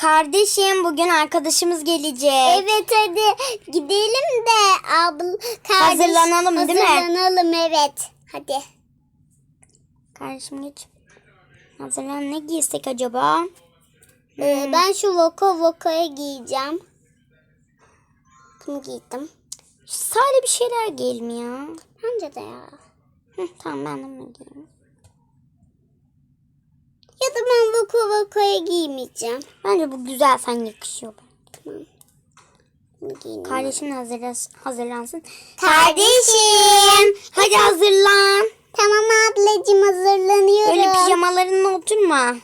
Kardeşim bugün arkadaşımız gelecek. Evet hadi gidelim de abla kardeş. Hazırlanalım, değil mi? Hazırlanalım evet. Hadi. Kardeşim geç. Hazırlan ne giysek acaba? Ee, ben şu voko vokoya giyeceğim. Bunu giydim. Sade bir şeyler giyelim ya. Bence de ya. Hı, tamam ben de bunu giyeyim. Ya da ben voko vokoya giymeyeceğim. Bence bu güzel sen yakışıyor. Tamam. Bunu giyeyim. Kardeşim hazırlas hazırlansın. Kardeşim. Hadi hazırlan. Tamam ablacığım hazırlanıyorum. Böyle pijamalarınla oturma.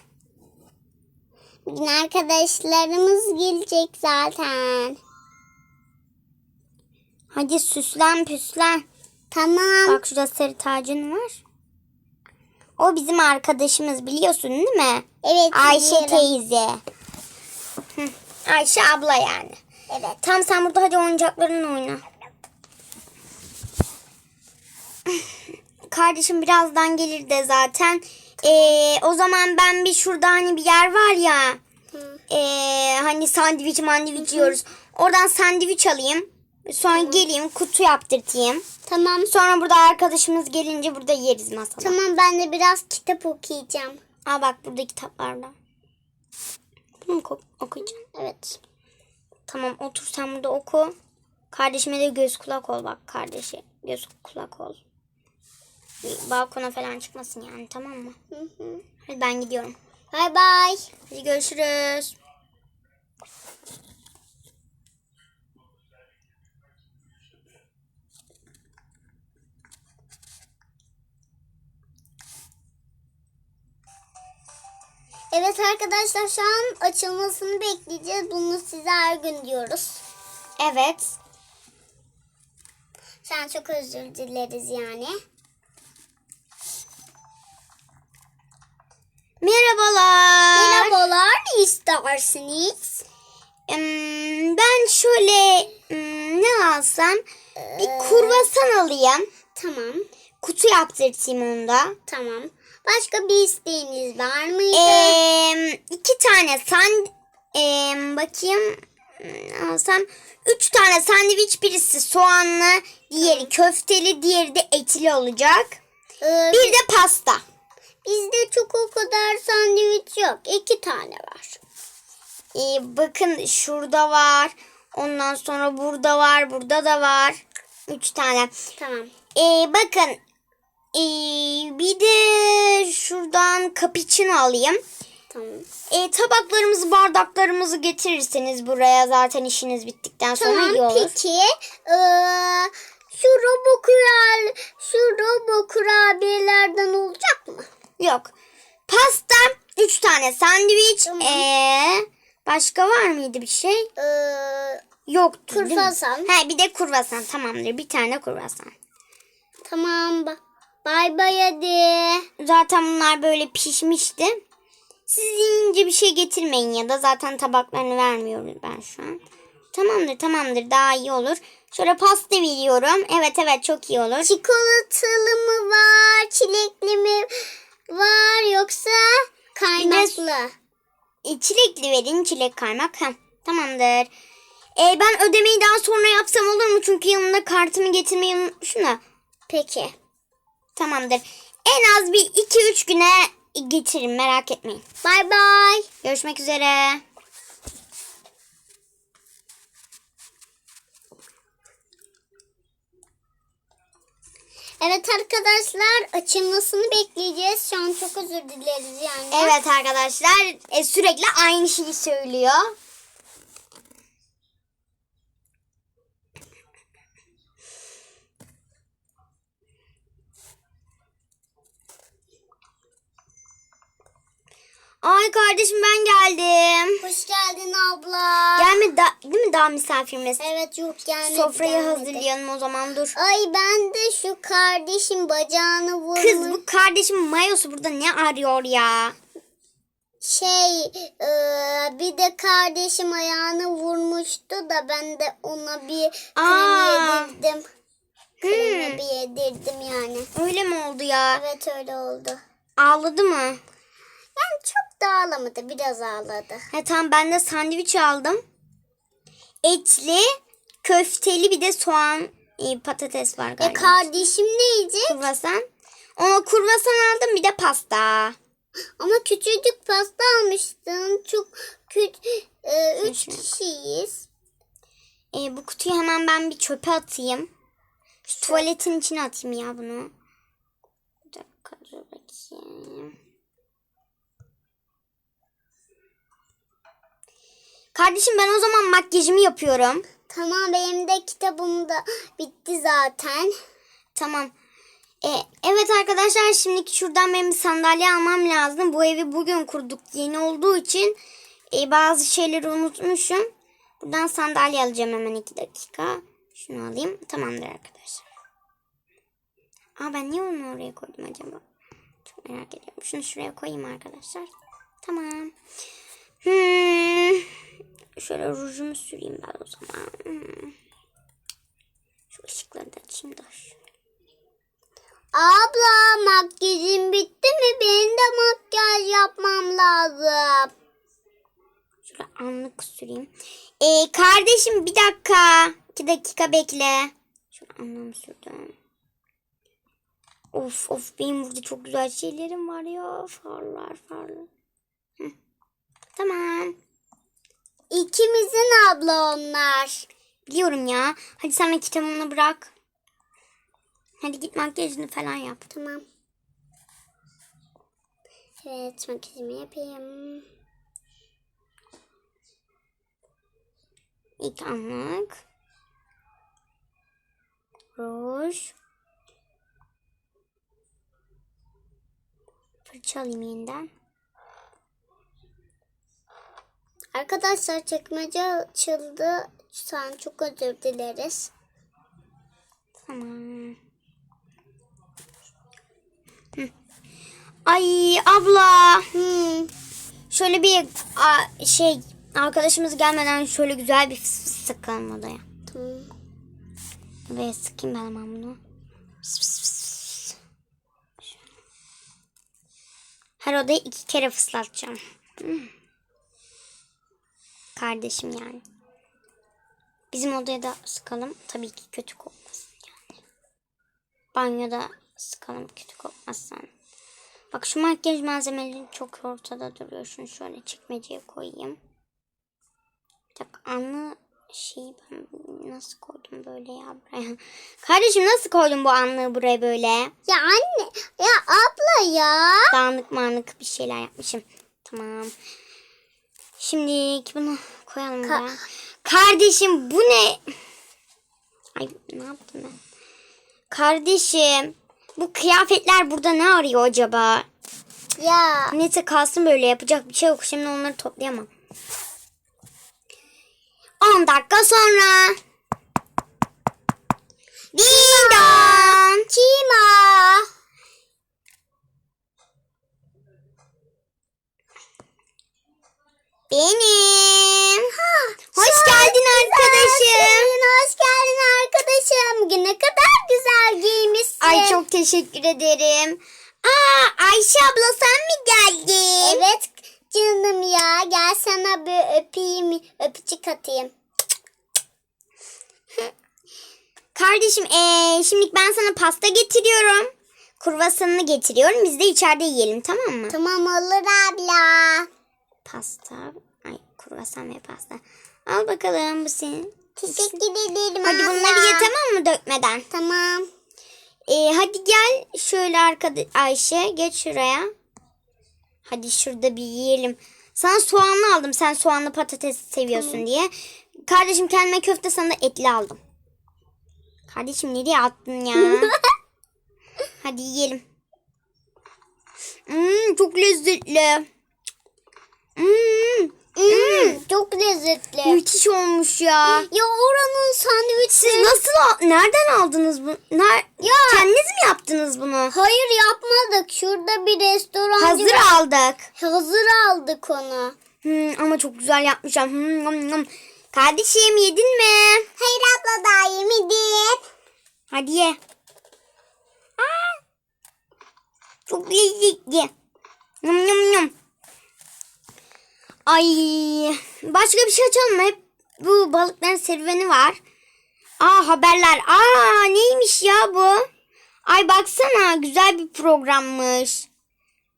Bugün arkadaşlarımız gelecek zaten. Hadi süslen püslen. Tamam. Bak şurada sarı tacın var. O bizim arkadaşımız biliyorsun değil mi? evet. Ayşe biliyorum. teyze. Hı, Ayşe abla yani. Evet. Tam sen burada hadi oyuncaklarınla oyna. Kardeşim birazdan gelir de zaten. Ee, o zaman ben bir şurada hani bir yer var ya. Hı. ee, hani sandviç mandviç yiyoruz. Oradan sandviç alayım. Sonra geleyim kutu yaptırtayım. Tamam. Sonra burada arkadaşımız gelince burada yeriz masada. Tamam ben de biraz kitap okuyacağım. Aa bak burada kitaplarda. Bunu mu okuyacaksın? Evet. Tamam otur sen burada oku. Kardeşime de göz kulak ol bak kardeşi. Göz kulak ol. Balkona falan çıkmasın yani tamam mı? Hı hı. Hadi ben gidiyorum. Bay bay. Hadi görüşürüz. Evet arkadaşlar şu an açılmasını bekleyeceğiz. Bunu size her gün diyoruz. Evet. Şu an çok özür dileriz yani. Merhabalar. Merhabalar ne istersiniz? Ben şöyle ne alsam bir kurvasan alayım. Tamam. Kutu yaptırtayım onda. Tamam. Başka bir isteğiniz var mıydı? Em, iki tane san em, bakayım ne alsam üç tane sandviç birisi soğanlı diğeri köfteli diğeri de etli olacak. Ee, Bir de pasta. bizde çok o kadar sandviç yok. İki tane var. Ee, bakın şurada var. Ondan sonra burada var. Burada da var. Üç tane. Tamam. Ee, bakın. Ee, bir de şuradan cappuccino alayım. Tamam. Ee, tabaklarımızı bardaklarımızı getirirseniz buraya zaten işiniz bittikten sonra Tamam iyi olur. peki eee, şu robo kural şu robo kurabiyelerden olacak mı? Yok. Pasta, üç tane sandviç. Tamam. Ee, başka var mıydı bir şey? Eee, Yoktu? Kurvasan. He bir de kurvasan tamamdır. Bir tane kurvasan. tamam ba- bay bay hadi. Zaten bunlar böyle pişmişti. Siz yiyince bir şey getirmeyin ya da zaten tabaklarını vermiyorum ben şu an. Tamamdır tamamdır daha iyi olur. Şöyle pasta veriyorum. Evet evet çok iyi olur. Çikolatalı mı var çilekli mi var yoksa kaymaklı? E, çilekli verin çilek kaymak. Heh, tamamdır. E, ben ödemeyi daha sonra yapsam olur mu? Çünkü yanımda kartımı getirmeyi unutmuşum da. Peki. Tamamdır. En az bir 2-3 güne getiririm merak etmeyin. Bay bay. Görüşmek üzere. Evet arkadaşlar açılmasını bekleyeceğiz. Şu an çok özür dileriz yani. Evet arkadaşlar e, sürekli aynı şeyi söylüyor. Ay kardeşim ben geldim. Hoş geldin abla. Gelmedi da, değil mi daha misafirimiz? Evet yok gelmedi. Sofrayı gelmedi. hazırlayalım o zaman dur. Ay ben de şu kardeşim bacağını vurmuş. Kız bu kardeşim mayosu burada ne arıyor ya? Şey e, bir de kardeşim ayağını vurmuştu da ben de ona bir krem yedirdim. Kremi bir yedirdim yani. Öyle mi oldu ya? Evet öyle oldu. Ağladı mı? Yani çok da ağlamadı. Biraz ağladı. Ha, tamam ben de sandviç aldım. Etli, köfteli bir de soğan, e, patates var E galiba. kardeşim ne yiyecek? Kurvasan. Ona kurvasan aldım bir de pasta. Ama küçücük pasta almıştın. Çok küçük. üç Şuna bak. kişiyiz. E, bu kutuyu hemen ben bir çöpe atayım. Şu tuvaletin içine atayım ya bunu. Bir dakika dur bakayım. Kardeşim ben o zaman makyajımı yapıyorum. Tamam benim de kitabım da bitti zaten. Tamam. E, evet arkadaşlar şimdi şuradan benim bir sandalye almam lazım. Bu evi bugün kurduk yeni olduğu için e, bazı şeyleri unutmuşum. Buradan sandalye alacağım hemen iki dakika. Şunu alayım. Tamamdır arkadaşlar. Aa ben niye onu oraya koydum acaba? Çok merak ediyorum. Şunu şuraya koyayım arkadaşlar. Tamam. Hmm. Şöyle rujumu süreyim ben o zaman. Hmm. Şu ışıkları da açayım da. Abla makyajın bitti mi? Benim de makyaj yapmam lazım. Şöyle anlık süreyim. Ee, kardeşim bir dakika. İki dakika bekle. Şöyle anlamı sürdüm. Of of benim burada çok güzel şeylerim var ya. Farlar farlar. Hı. Tamam. İkimizin abla onlar. Biliyorum ya. Hadi sen de kitabını bırak. Hadi git makyajını falan yap. Tamam. Evet makyajımı yapayım. İlk anlık. Ruj. Fırça alayım yeniden. Arkadaşlar çekmece açıldı. Sen çok özür dileriz. Tamam. Ay abla. Hmm. Şöyle bir a, şey arkadaşımız gelmeden şöyle güzel bir fıs fıs sıkalım odaya. Tamam. Ve sıkayım ben hemen bunu. Fıs fıs fıs. Her odayı iki kere fıslatacağım. Hı. Kardeşim yani. Bizim odaya da sıkalım. Tabii ki kötü kokmasın yani. Banyoda sıkalım kötü kokmasın. Bak şu makyaj malzemeleri çok ortada duruyor. Şunu şöyle çekmeceye koyayım. Bir dakika anlı şeyi ben nasıl koydum böyle ya buraya? Kardeşim nasıl koydun bu anlığı buraya böyle? Ya anne ya abla ya. Dağınık manık bir şeyler yapmışım. Tamam. Şimdi bunu koyalım Ka- buraya. Kardeşim bu ne? Ay ne yaptım ben? Kardeşim bu kıyafetler burada ne arıyor acaba? Ya. Neyse kalsın böyle yapacak bir şey yok. Şimdi onları toplayamam. 10 dakika sonra. Ding dong. Kim o? Benim. Hoş geldin arkadaşım. Hoş geldin arkadaşım. Bugün ne kadar güzel giymişsin. Ay çok teşekkür ederim. Aa Ayşe abla sen mi geldin? Evet canım ya. Gel sana bir öpeyim. Öpücük atayım. Kardeşim ee, şimdi ben sana pasta getiriyorum. Kurvasanını getiriyorum. Biz de içeride yiyelim tamam mı? Tamam olur abla. Pasta. Ve pasta. Al bakalım bu senin. Teşekkür ederim Hadi abla. bunları ye tamam mı dökmeden? Tamam. Ee, hadi gel şöyle arkada Ayşe geç şuraya. Hadi şurada bir yiyelim. Sana soğanlı aldım. Sen soğanlı patates seviyorsun diye. Kardeşim kendime köfte sana da etli aldım. Kardeşim nereye attın ya? hadi yiyelim. Hmm, çok lezzetli. Hmm, Hmm, çok lezzetli. müthiş olmuş ya. Ya oranın sandviçi. Siz nasıl nereden aldınız bunu? Ner- Ya. Kendiniz mi yaptınız bunu? Hayır yapmadık. Şurada bir restorancı Hazır var. aldık. Hazır aldık onu. Hmm, ama çok güzel yapmışım. Hmm, nom, nom. Kardeşim yedin mi? Hayır abla daha yemedim. Hadi ye. Aa, çok lezzetli. Nom nom nom. Ay başka bir şey açalım mı? Hep bu balıkların serüveni var. Aa haberler. Aa neymiş ya bu? Ay baksana güzel bir programmış.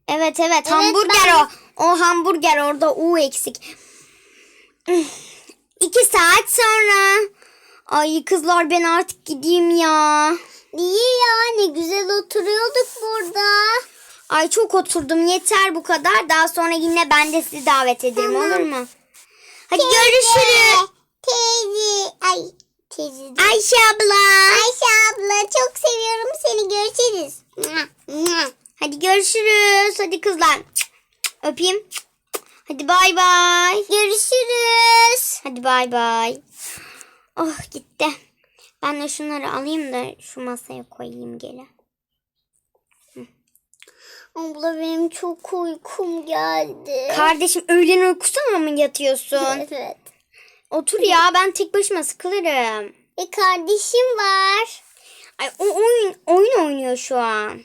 Evet evet, hamburger ben- o. O hamburger orada U eksik. İki saat sonra. Ay kızlar ben artık gideyim ya. Niye ya? Ne güzel oturuyorduk burada. Ay çok oturdum yeter bu kadar. Daha sonra yine ben de sizi davet ederim Tamam. olur mu? Hadi görüşürüz. Teyze. Ay teyze. değil. Ayşe abla. Ayşe abla çok seviyorum seni. Görüşürüz. Hadi görüşürüz. Hadi kızlar. Öpeyim. Hadi bay bay. Görüşürüz. Hadi bay bay. Oh gitti. Ben de şunları alayım da şu masaya koyayım gele. Abla benim çok uykum geldi. Kardeşim öğlen uykusuna mı yatıyorsun? Evet. Otur ya ben tek başıma sıkılırım. E kardeşim var. Ay o oyun oyun oynuyor şu an.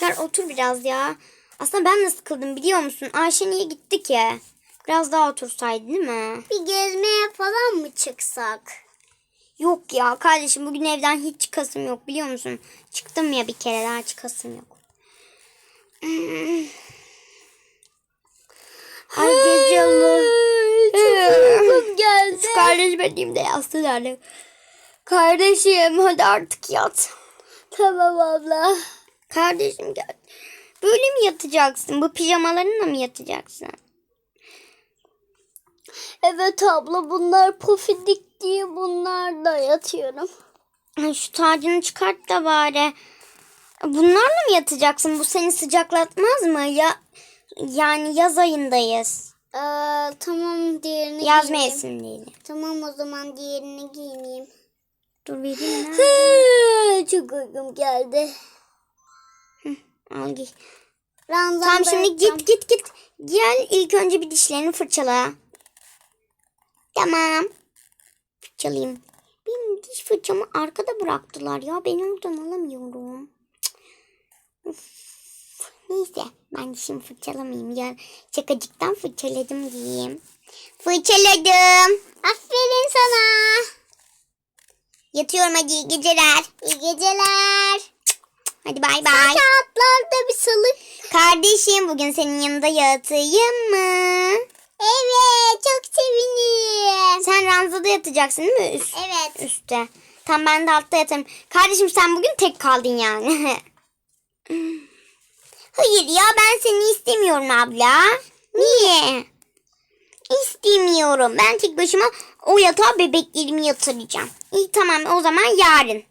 Gel otur biraz ya. Aslında ben de sıkıldım biliyor musun? Ayşe niye gitti ki? Biraz daha otursaydı değil mi? Bir gezmeye falan mı çıksak? Yok ya kardeşim bugün evden hiç çıkasım yok biliyor musun? Çıktım ya bir kere daha çıkasım yok. Ay geceler. Uykum geldi. Şu kardeşim elimde yastığı nerede? Kardeşim hadi artık yat. Tamam abla. Kardeşim gel. Böyle mi yatacaksın? Bu pijamalarınla mı yatacaksın? Evet abla bunlar pofidik diye bunlarla yatıyorum. Şu tacını çıkart da bari. Bunlarla mı yatacaksın? Bu seni sıcaklatmaz mı? Ya yani yaz ayındayız. Ee, tamam diğerini Yaz giyeyim. mevsimliğini. Tamam o zaman diğerini giyineyim. Dur vereyim. Çok uykum geldi. Al giy. Ranzamda Tamam şimdi git git git. Gel ilk önce bir dişlerini fırçala. Tamam. Fırçalayayım. Benim diş fırçamı arkada bıraktılar ya. Ben oradan alamıyorum. Neyse ben dişimi fırçalamayayım ya. Şakacıktan fırçaladım diyeyim. Fırçaladım. Aferin sana. Yatıyorum hadi iyi geceler. İyi geceler. Hadi bay bay. Kağıtlarda bir salı. Kardeşim bugün senin yanında yatayım mı? Evet çok sevinirim. Sen ranzada yatacaksın değil mi? Üst, Evet. Üstte. Tam ben de altta yatarım. Kardeşim sen bugün tek kaldın yani. Hayır ya ben seni istemiyorum abla. Niye? İstemiyorum. Ben tek başıma o yatağa bebeklerimi yatıracağım. İyi tamam o zaman yarın.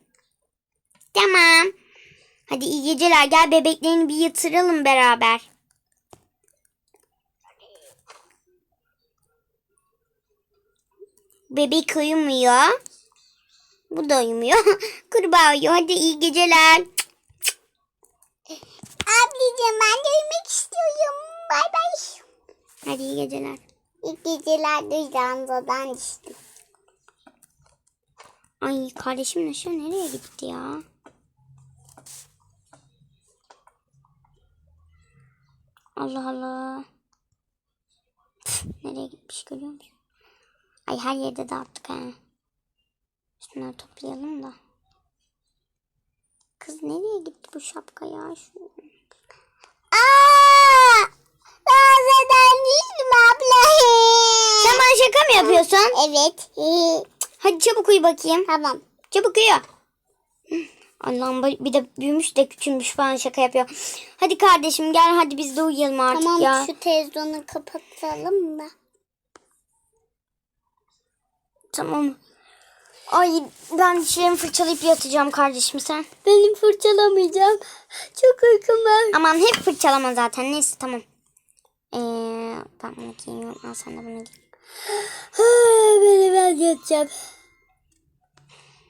Tamam. Hadi iyi geceler. Gel bebeklerini bir yatıralım beraber. Bebek uyumuyor. Bu da uyumuyor. Kurbağa uyuyor. Hadi iyi geceler. Ablacığım ben de uyumak istiyorum. Bay bay. Hadi iyi geceler. İyi geceler de ranzadan düştüm. Ay kardeşim Neşe nereye gitti ya? Allah Allah. Püf, nereye gitmiş görüyor musun? Ay her yerde dağıttık ha. Şunları toplayalım da. Kız nereye gitti bu şapka ya? Şu... Aa! Ranzadan düştüm abla. Sen bana şaka mı yapıyorsun? Evet. Hadi çabuk uyu bakayım. Tamam. Çabuk uyu. Bu- bir de büyümüş de küçülmüş falan şaka yapıyor. Hadi kardeşim gel hadi biz de uyuyalım artık Tamam ya. şu televizyonu kapatalım da. Tamam. Ay ben dişlerimi fırçalayıp yatacağım kardeşim sen. Benim fırçalamayacağım. Çok uykum var. Aman hep fırçalama zaten. Neyse tamam. Ee, ben bunu giymiyorum. Al sen de bunu giy. Beni ben yatacağım.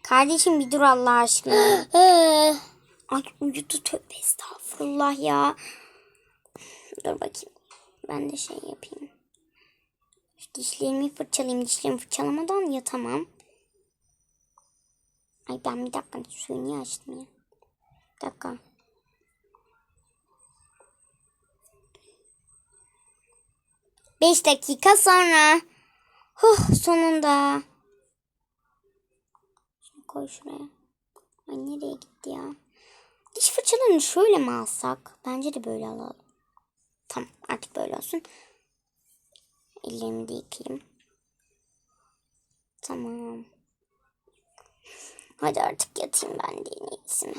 Kardeşim bir dur Allah aşkına. Ay uyudu tövbe estağfurullah ya. Dur bakayım. Ben de şey yapayım. Şu dişlerimi fırçalayayım. Dişlerimi fırçalamadan yatamam. Ay ben bir dakika suyu niye açtım ya? Bir dakika. 5 dakika sonra. Huh sonunda. Şunu koy şuraya. Ay nereye gitti ya? Diş fırçalarını şöyle mi alsak? Bence de böyle alalım. Tamam artık böyle olsun. Ellerimi de yıkayayım. Tamam. Hadi artık yatayım ben de en iyisi?